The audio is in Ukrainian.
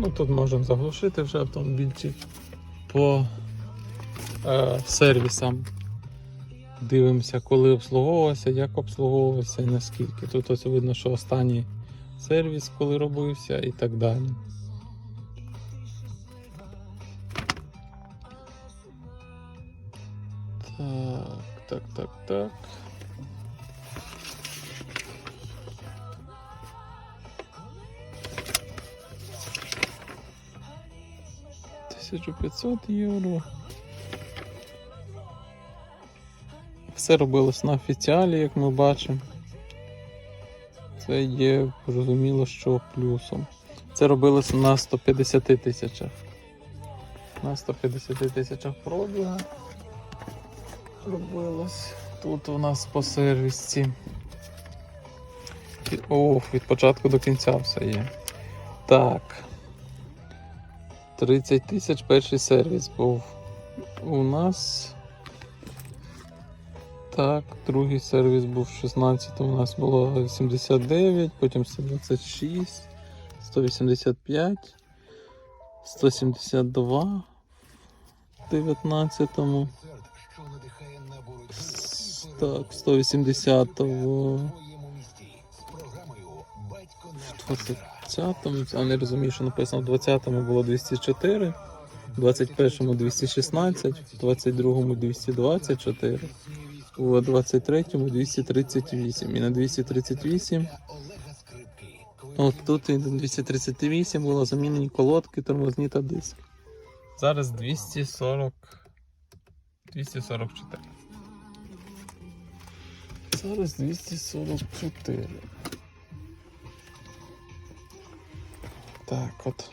Ну тут можемо заглушити вже автомобільчик по е, сервісам. Дивимося, коли обслуговувався, як обслуговувався і наскільки. Тут ось видно, що останній сервіс, коли робився і так далі. Так, так, так, так. Тисячу п'ятсот євро. Все робилось на офіціалі, як ми бачимо. Це є зрозуміло, що плюсом. Це робилося на 150 тисячах. На 150 тисячах пробіга робилось. Тут у нас по сервісці. Ох, від початку до кінця все є. Так. 30 тисяч перший сервіс був. У нас. Так, другий сервіс був 16, у нас було 89, потім 126, 185, 172 в 19. С- Так, 180 в в 20-му, а не розумію, що написано, в 20-му було 204, в 21-му 216, в 22-му 224, у 23-му 238. І на 238 От тут і на 238 було замінені колодки, тормозні та диск. Зараз 240. 244. Зараз 244. Так, от.